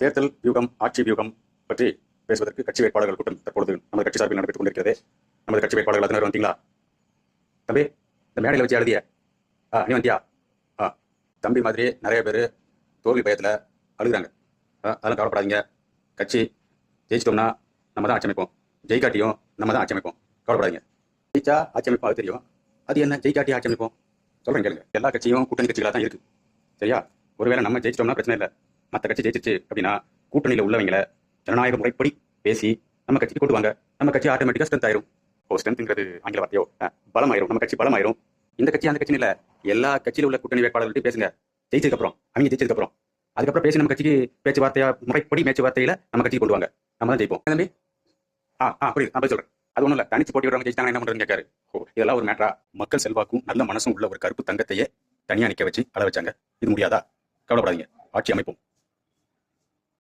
தேர்தல் வியூகம் ஆட்சி வியூகம் பற்றி பேசுவதற்கு கட்சி வேட்பாளர்கள் கூட்டம் தற்பொழுது நமது கட்சி சார்பில் நடைபெற்றுக் கொண்டிருக்கிறது. நமது கட்சி வேட்பாளர்கள் அத்தனை வந்தீங்களா? தம்பி இந்த மேடையில் வச்சு எழுதிய ஆ நீ வந்தியா? ஆ தம்பி மாதிரி நிறைய பேர் தோல்வி பயத்தில் அழுகுறாங்க. அதெல்லாம் கவலைப்படாதீங்க. கட்சி ஜெயிச்சிட்டோம்னா நம்ம தான் ஆட்சி அமைப்போம் ஜெயிக்காட்டியும் நம்ம தான் ஆட்சி அமைப்போம் கவலைப்படாதீங்க. ஜெயிச்சா ஆட்சி அமைப்போம் அது தெரியும். அது என்ன? ஜெயிக்காட்டி ஆட்சி அமைப்போம் கேளுங்க. எல்லா கட்சியும் கூட்டணி கட்சிகளாக தான் இருக்கு. சரியா? ஒருவேளை நம்ம ஜெயிச்சிட்டோம்னா பிரச்சனை இல்லை. மற்ற கட்சி ஜெயிச்சிச்சு அப்படின்னா கூட்டணியில் உள்ளவங்களை ஜனநாயக முறைப்படி பேசி நம்ம கட்சிக்கு கொண்டு வாங்க நம்ம கட்சி ஆட்டோமேட்டிக்காக ஸ்ட்ரென்த் ஆயிரும். ஓ ஸ்ட்ரென்த்ங்கிறது ஆங்கில வார்த்தையோ பலமாயிரும். நம்ம கட்சி பலமாயிரும். இந்த கட்சி அந்த கட்சின்னு இல்ல. எல்லா கட்சியில உள்ள கூட்டணி வேட்பாளர்கள்ட்ட பேசுங்க. ஜெயிச்சதுக்கப்புறம் அவங்க ஜெயிச்சதுக்கப்புறம் அதுக்கப்புறம் பேசி நம்ம கட்சிக்கு பேச்சுவார்த்தையா முறைப்படி பேச்சுவார்த்தையில நம்ம கட்சிக்கு கொண்டு வாங்க. நம்ம தான் ஜெயிப்போம். தம்பி? ஆ ஆ புரியுது. அப்படி சொல்றேன். அது ஒன்றும் இல்லை. தனிச்சு போட்டி விடுறவங்க ஜெயிச்சாங்க என்ன பண்ணுறதுன்னு கேட்காரு. ஓ இதெல்லாம் ஒரு மேட்டரா மக்கள் செல்வாக்கும் நல்ல மனசும் உள்ள ஒரு கருப்பு தங்கத்தையே தனியா நிக்க வச்சு அள வச்சாங்க இது முடியாதா? கவலைப்படாதீங்க. ஆட்சி அமைப்போம்.